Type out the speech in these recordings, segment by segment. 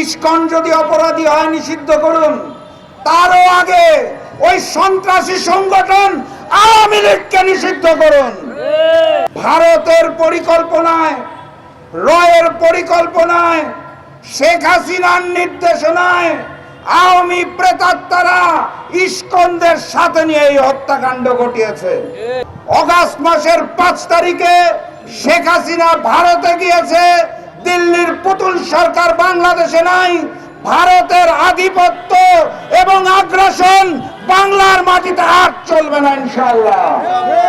ISKCON যদি অপরাধী হয় নিষিদ্ধ করুন, তারও আগে ওই সন্ত্রাসী সংগঠন আওয়ামী লীগকে নিষিদ্ধ করুন। ভারতের পরিকল্পনায়, রয়ের পরিকল্পনায়, শেখ হাসিনার নির্দেশনায় আওয়ামী প্রেতাত্মারা ইস্কনদের সাথে নিয়ে এই হত্যাকাণ্ড ঘটিয়েছে। অগাস্ট মাসের পাঁচ তারিখে শেখ হাসিনা ভারতে গিয়েছে দিল্লির পুতুল সরকার বাংলাদেশে নাই, ভারতের আধিপত্য এবং আগ্রাসন বাংলার মাটিতে আর চলবে না ইনশাল্লাহ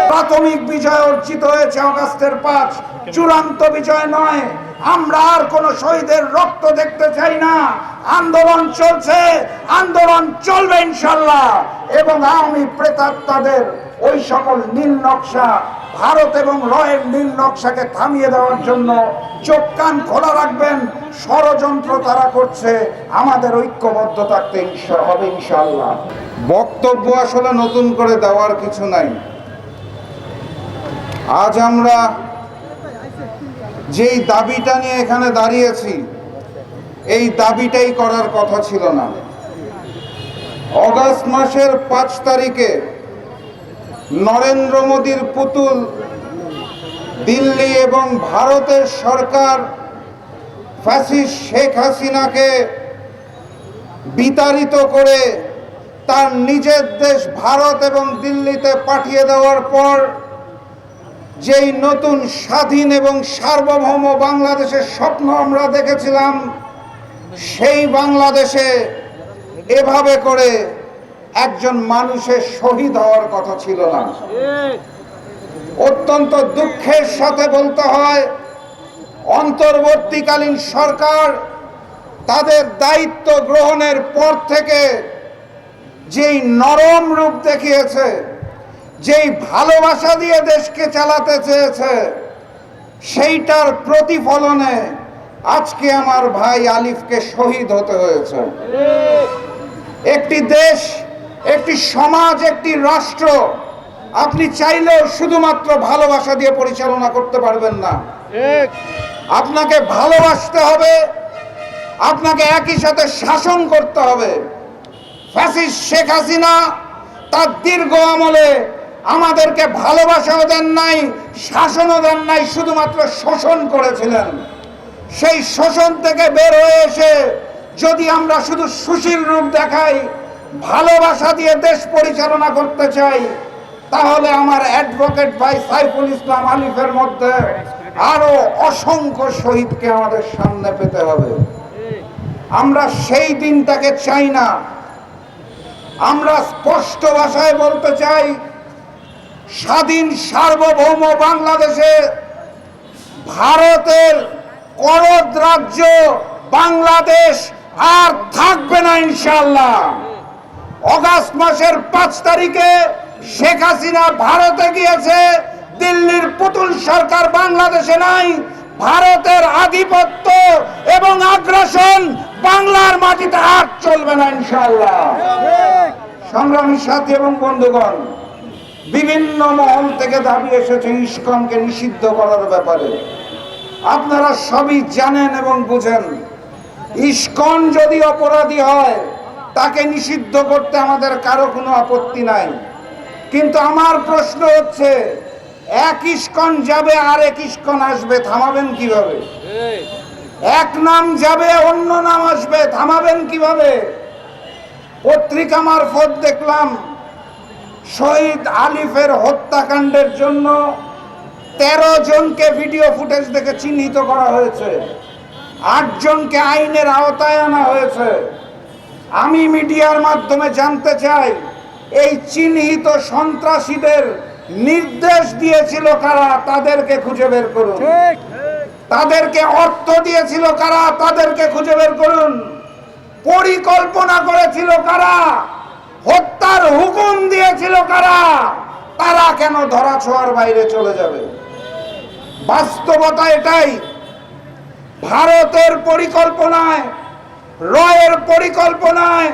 প্রাথমিক বিজয় অর্জিত হয়েছে অগাস্টের পাঁচ, চূড়ান্ত বিজয় নয়। আমরা আর কোন শহীদের রক্ত দেখতে চাই না। আন্দোলন চলছে, আন্দোলন চলবে ইনশাল্লাহ এবং আওয়ামী প্রেতাত্মাদের ওই সকল নীল নকশা, ভারত এবং রয়ের নীল নকশাকে থামিয়ে দেওয়ার জন্য চোখ কান খোলা রাখবেন, ষড়যন্ত্র তারা করছে, আমাদের ঐক্যবদ্ধ থাকতে হবে ইনশাল্লাহ বক্তব্য আসলে নতুন করে দেওয়ার কিছু নাই। আজ আমরা যেই দাবিটা নিয়ে এখানে দাঁড়িয়েছি এই দাবিটাই করার কথা ছিল না। অগাস্ট মাসের পাঁচ তারিখে নরেন্দ্র মোদীর পুতুল দিল্লি এবং ভারতের সরকার ফ্যাসিস্ট শেখ হাসিনাকে বিতাড়িত করে তার নিজের দেশ ভারত এবং দিল্লিতে পাঠিয়ে দেওয়ার পর যেই নতুন স্বাধীন এবং সার্বভৌম বাংলাদেশের স্বপ্ন আমরা দেখেছিলাম সেই বাংলাদেশে এভাবে করে একজন মানুষের শহীদ হওয়ার কথা ছিল না। অত্যন্ত দুঃখের সাথে বলতে হয়, অন্তর্বর্তীকালীন সরকার তাদের দায়িত্ব গ্রহণের পর থেকে যেই নরম রূপ দেখিয়েছে, যেই ভালোবাসা দিয়ে দেশকে চালাতে চেয়েছে, সেইটার প্রতিফলনে আজকে আমার ভাই আলিফকে শহীদ হতে হয়েছে। একটি দেশ, একটি সমাজ, একটি রাষ্ট্র, আপনি চাইলেও শুধুমাত্র ভালোবাসা দিয়ে পরিচালনা করতে পারবেন না। আপনাকে ভালোবাসতে হবে, আপনাকে একই সাথে শাসন করতে হবে। শেখ হাসিনা তার দীর্ঘ আমলে আমাদেরকে ভালোবাসাও দেন নাই, শাসনও দেন নাই, শুধুমাত্র শোষণ করেছিলেন। সেই শোষণ থেকে বের হয়ে এসে যদি আমরা শুধু সুশীল রূপ দেখাই, ভালোবাসা দিয়ে দেশ পরিচালনা করতে চাই, তাহলে আমার অ্যাডভোকেট ভাই সাইফুল ইসলাম আলিফের মধ্যে আরও অসংখ্য শহীদকে আমাদের সামনে পেতে হবে। আমরা সেই দিনটাকে চাই না। আমরা স্পষ্ট ভাষায় বলতে চাই, স্বাধীন সার্বভৌম বাংলাদেশে ভারতের করদ রাজ্য বাংলাদেশ আর থাকবে না ইনশাল্লাহ অগাস্ট মাসের পাঁচ তারিখে শেখ হাসিনা ভারতে গিয়েছে, দিল্লির পুতুল সরকার বাংলাদেশে নাই, ভারতের আধিপত্য এবং আগ্রাসন বাংলার মাটিতে আর চলবে না ইনশাল্লাহ সংগ্রামী সাথী এবং বন্ধুগণ, বিভিন্ন মহল থেকে দাবি এসেছে ইস্কনকে নিষিদ্ধ করার ব্যাপারে। আপনারা সবই জানেন এবং বুঝেন। ইস্কন যদি অপরাধী হয়, তাকে নিষিদ্ধ করতে আমাদের কারও কোনো আপত্তি নাই। কিন্তু আমার প্রশ্ন হচ্ছে, এক ইস্কন যাবে আর এক ইস্কন আসবে, থামাবেন কীভাবে? এক নাম যাবে, অন্য নাম আসবে, থামাবেন কীভাবে? পত্রিকা মারফত দেখলাম, শহীদ আলিফের হত্যাকাণ্ডের জন্য তেরো জনকে ভিডিও ফুটেজ দেখে চিহ্নিত করা হয়েছে। আটজনকে আইনের আওতায় আনা হয়েছে। আমি মিডিয়ার মাধ্যমে জানতে চাই এই চিহ্নিত সন্ত্রাসীদের নির্দেশ দিয়েছিল কারা? তাদেরকে খুঁজে বের করুন। তাদেরকে অর্থ দিয়েছিল কারা? তাদেরকে খুঁজে বের করুন। পরিকল্পনা করেছিল কারা? হত্যার হুকুম দিয়েছিল কারা? তারা কেন ধরা ছোঁয়ার বাইরে চলে যাবে? বাস্তবতা এটাই। ভারতের পরিকল্পনায় রয়ের পরিকল্পনায়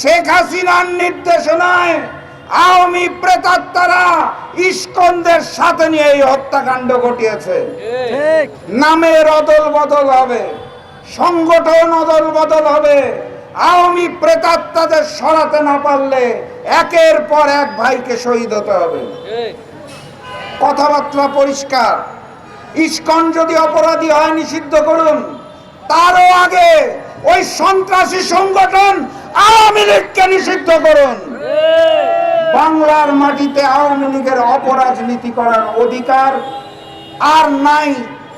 শেখ হাসিনার নির্দেশনায় আওয়ামী প্রেতাত্মারা ইস্কনদের সাথে নিয়ে এই হত্যাকাণ্ড ঘটিয়েছে। নামের অদল বদল হবে সংগঠন অদল বদল হবে আওয়ামী প্রেতাত্মাদের সরাতে না পারলে একের পর এক ভাইকে শহীদ হতে হবে। কথাবার্তা পরিষ্কার। ইস্কন যদি অপরাধী হয় নিষিদ্ধ করুন, তারও আগে ওই সন্ত্রাসী সংগঠন আওয়ামী লীগকে নিষিদ্ধ করুন। বাংলার মাটিতে আওয়ামী লীগের অপরাজনীতি করার অধিকার আর নাই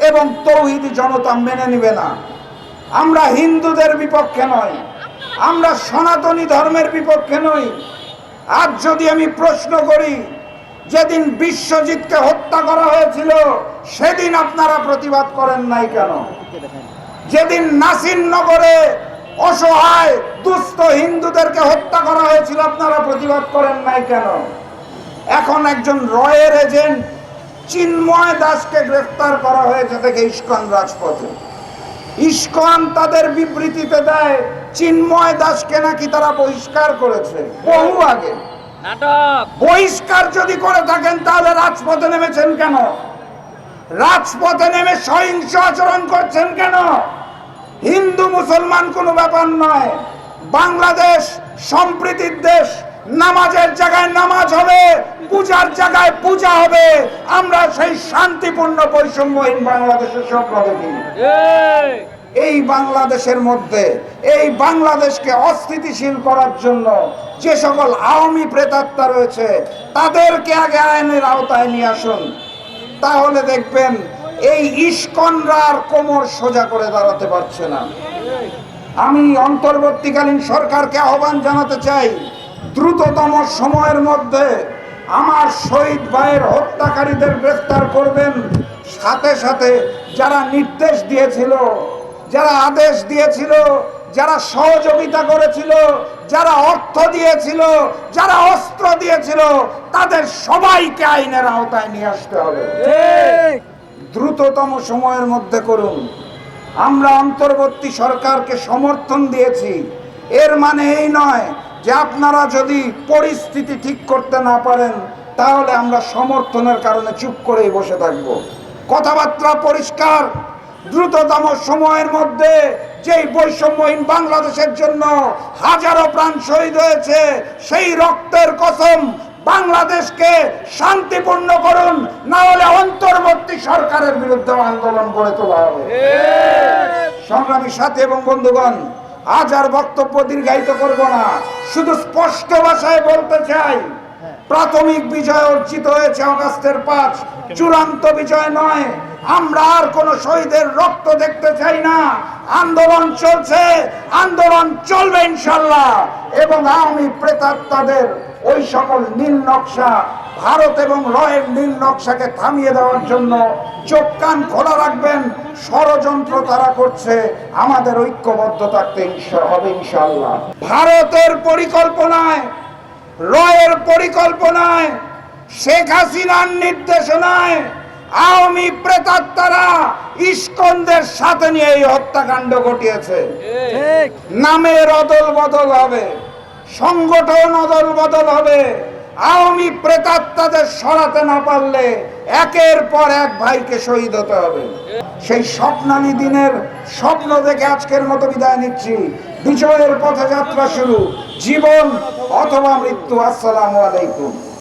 এবং তৌহিদি জনতা মেনে নিবে না। আমরা হিন্দুদের বিপক্ষে নয়, আমরা সনাতনী ধর্মের বিপক্ষে নই। আজ যদি আমি প্রশ্ন করি, যেদিন বিশ্বজিৎকে হত্যা করা হয়েছিল সেদিন আপনারা প্রতিবাদ করেন নাই কেন? যেদিন নাসিরনগরে অসহায় দুস্থ হিন্দুদেরকে হত্যা করা হয়েছিল আপনারা প্রতিবাদ করেন নাই কেন? এখন একজন রয়ের এজেন্ট চিন্ময় দাসকে গ্রেফতার করা হয়েছে থেকে ইস্কন রাজপথে। ইস্কন তাদের বিবৃতিতে দেয় চিন্ময় দাসকে নাকি তারা বহিষ্কার করেছে। বহু আগে। বহিষ্কার যদি করে থাকেন তাহলে রাজপথে নেমেছেন কেন? রাজপথে নেমে সহিংস আচরণ করছেন কেন? হিন্দু মুসলমান কোনো ব্যাপার নয়। বাংলাদেশ সম্প্রীতির দেশ। নামাজের জায়গায় নামাজ হবে, পূজার জায়গায় পূজা হবে। আমরা সেই শান্তিপূর্ণ বৈষম্যহীন বাংলাদেশের স্বপ্ন দেখি এই বাংলাদেশের মধ্যে, এই বাংলাদেশকে অস্থিতিশীল করার জন্য যে সকল আওয়ামী প্রেতাত্মা রয়েছে, তাদেরকে আগে আইনের আওতায় নিয়ে আসুন। তাহলে দেখবেন, এই ইস্কনরা আর কোমর সোজা করে দাঁড়াতে পারছে না। আমি অন্তর্বর্তীকালীন সরকারকে আহ্বান জানাতে চাই, দ্রুততম সময়ের মধ্যে আমার শহীদ ভাইয়ের হত্যাকারীদের গ্রেফতার করবেন। সাথে সাথে যারা নির্দেশ দিয়েছিল, যারা আদেশ দিয়েছিল যারা সহযোগিতা করেছিল যারা অর্থ দিয়েছিল যারা অস্ত্র দিয়েছিল তাদের সবাইকে আইনের আওতায় নিয়ে আসতে হবে। দ্রুততম সময়ের মধ্যে করুন। আমরা অন্তর্বর্তী সরকারকে সমর্থন দিয়েছি। এর মানে এই নয় যে আপনারা যদি পরিস্থিতি ঠিক করতে না পারেন তাহলে আমরা সমর্থনের কারণে চুপ করেই বসে থাকব। কথাবার্তা পরিষ্কার দ্রুততম সময়ের মধ্যে যেই বৈষম্যহীন বাংলাদেশের জন্য হাজারো প্রাণ শহীদ হয়েছে, সেই রক্তের কসম বাংলাদেশকে শান্তিপূর্ণ করুন, না হলে অন্তর্বর্তী সরকারের বিরুদ্ধে আন্দোলন করে তোলা হবে। সংগ্রামী সাথী এবং বন্ধুগণ, আজ আর বক্তব্য দীর্ঘায়িত করব না, শুধু স্পষ্ট ভাষায় বলতে চাই, প্রাথমিক বিজয় অর্জিত হয়েছে অগাস্টের পাঁচ, চূড়ান্ত বিজয় নয় আমরা আর কোন শহীদের রক্ত দেখতে চাই না। আন্দোলন চলছে, আন্দোলন চলবে ইনশাল্লাহ এবং আওয়ামী প্রেতাত্মাদের ওই সকল নীল নকশা, ভারত এবং রয়ের নীল নকশাকে থামিয়ে দেওয়ার জন্য চোখ কান খোলা রাখবেন। ষড়যন্ত্র তারা করছে, আমাদের ঐক্যবদ্ধ থাকতে হবে ইনশাল্লাহ ভারতের পরিকল্পনায়, রয়ের পরিকল্পনায়, শেখ হাসিনার নির্দেশনায় আওয়ামী প্রেতাত্মারা ইস্কনদের সাথে নিয়ে এই হত্যাকাণ্ড ঘটিয়েছে। নামের অদল বদল হবে সংগঠন অদল বদল হবে আওয়ামী প্রেতাত্মাদের সরাতে না পারলে একের পর এক ভাইকে শহীদ হতে হবে। সেই স্বপ্নালী দিনের স্বপ্ন দেখে আজকের মতো বিদায় নিচ্ছি। বিজয়ের পথে যাত্রা শুরু জীবন অথবা মৃত্যু আসসালামু আলাইকুম।